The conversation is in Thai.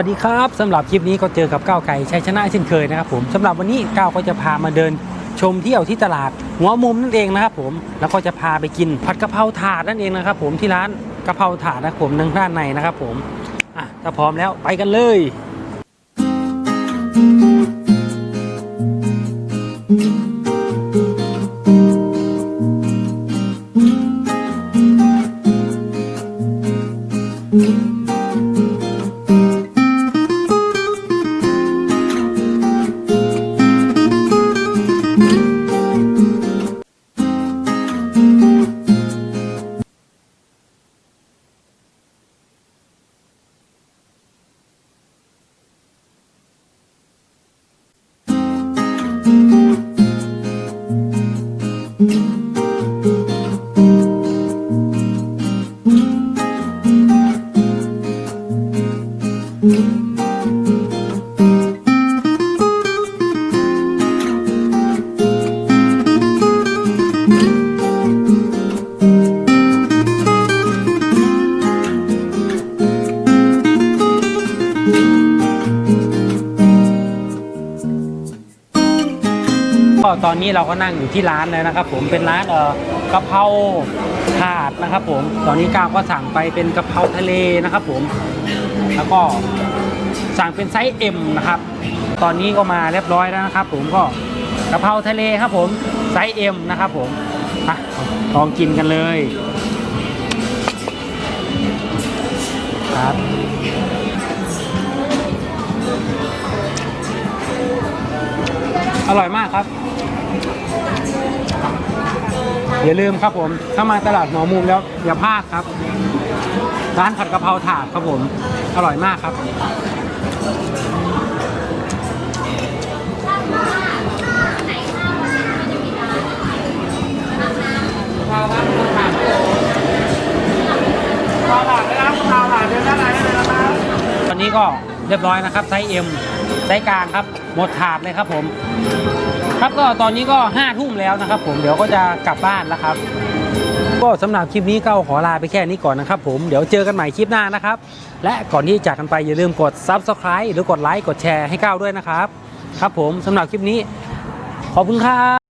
สวัสดีครับสำหรับคลิปนี้ก็เจอกับก้าวไก่ชัยชนะเช่นเคยนะครับผมสำหรับวันนี้ก้าวก็จะพามาเดินชมเที่ยวที่ตลาดหัวมุมนั่นเองนะครับผมแล้วก็จะพาไปกินผัดกะเพราถาดนั่นเองนะครับผมที่ร้านกะเพราถาดนะครับผมทางด้านในนะครับผมอะถ้าพร้อมแล้วไปกันเลย ก็ตอนนี้เราก็นั่งอยู่ที่ร้านแล้วนะครับ ผมเป็นร้านเอ่อกะเพราถาดนะครับ ผมตอนนี้ก้าวก็สั่งไปเป็นกะเพราทะเลนะครับ ผมแล้วก็สั่งเป็นไซส์ M นะครับ ตอนนี้ก็มาเรียบร้อยแล้วนะครับ ผมก็กะเพราทะเลครับ ผมไซส์ M นะครับ ผมอะลองกินกันเลยครับอร่อยมากครับ อย่าลืมครับผม ถ้ามาตลาดหมอมุมแล้ว อย่าพลาดครับ ร้านผัดกะเพราถาดครับผม อร่อยมากครับ ตอนนี้ก็เรียบร้อยนะครับไซส์ M ไซส์กลางครับ หมดถาดเลยครับผม ครับก็ตอนนี้ก็ห้าทุ่มแล้วนะครับผมเดี๋ยวก็จะกลับบ้านแล้วครับ ก็สำหรับคลิปนี้ก็ขอลาไปแค่นี้ก่อนนะครับผมเดี๋ยวเจอกันใหม่คลิปหน้านะครับ และก่อนที่จะจากกันไปอย่าลืมกด Subscribe หรือกดไลค์กดแชร์ให้ก้าวด้วยนะครับ ครับผมสำหรับคลิปนี้ขอบคุณครับ